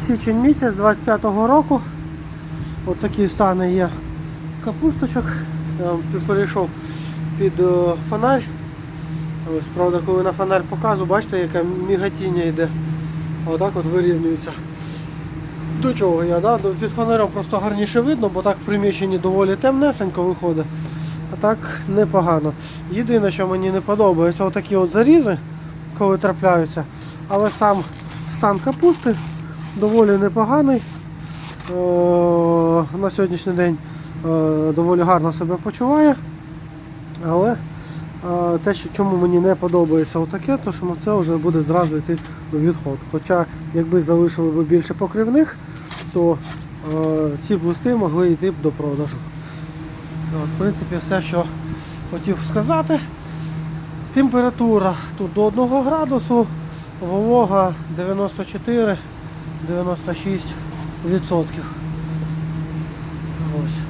Січень місяць 25-го року. От такі стани є капусточок. Я перейшов під е, фонарь. Ось, правда, коли на фонарь показую, бачите, яке мігатіння йде. Отак от вирівнюється. До чого я, да? Під фонарем просто гарніше видно, бо так в приміщенні доволі темнесенько виходить. А так непогано. Єдине, що мені не подобається, отакі от зарізи, коли трапляються. Але сам стан капусти доволі непоганий. Е, На сьогоднішній день е, доволі гарно себе почуває. Але е, те, чому мені не подобається отаке, то що це вже буде зразу йти у відход. Хоча якби залишили б більше покривних, то ці пласти могли йти б до продажу. В принципі, все, що хотів сказати. Температура тут до 1 градусу, волога 94-96%. Ось.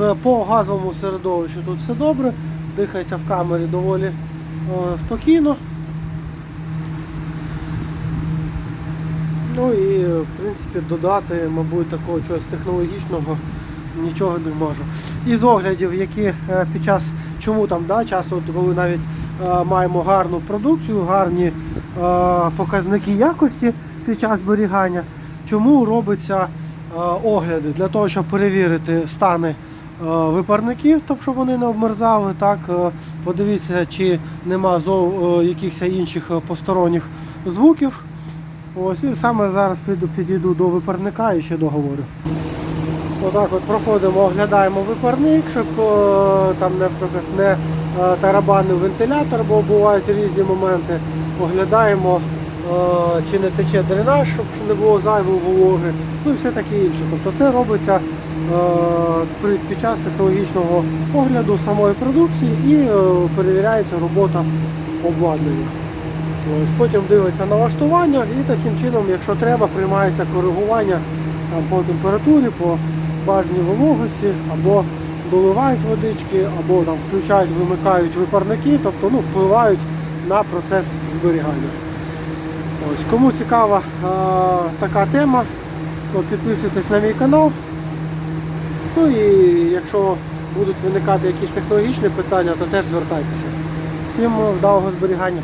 Е, по газовому середовищу тут все добре, дихається в камері доволі е, спокійно. Ну і в принципі додати, мабуть, такого чогось технологічного нічого не можу. Із оглядів, які е, під час, чому там, да, часто, коли навіть маємо гарну продукцію, гарні показники якості під час зберігання, чому робиться е, огляди для того, щоб перевірити стани е, випарників, тобто щоб вони не обмерзали. Так, е, подивіться, чи нема е, якихось інших е, посторонніх звуків. Ось і саме зараз підійду до випарника і ще договорю. Отак от проходимо, оглядаємо випарник, щоб е, там, не е, тарабанив вентилятор, бо бувають різні моменти. Оглядаємо, е, чи не тече дренаж, щоб не було зайвої вологи, ну і все таке інше. Тобто це робиться е, під час технологічного огляду самої продукції і е, перевіряється робота обладнання. Потім дивиться налаштування і таким чином, якщо треба, приймається коригування там, по температурі, по бажаній вологості, або доливають водички, або там, включають, вимикають випарники, тобто ну, впливають на процес зберігання. Ось, кому цікава е, така тема, то підписуйтесь на мій канал. Ну і якщо будуть виникати якісь технологічні питання, то теж звертайтеся. Всім вдалого зберігання.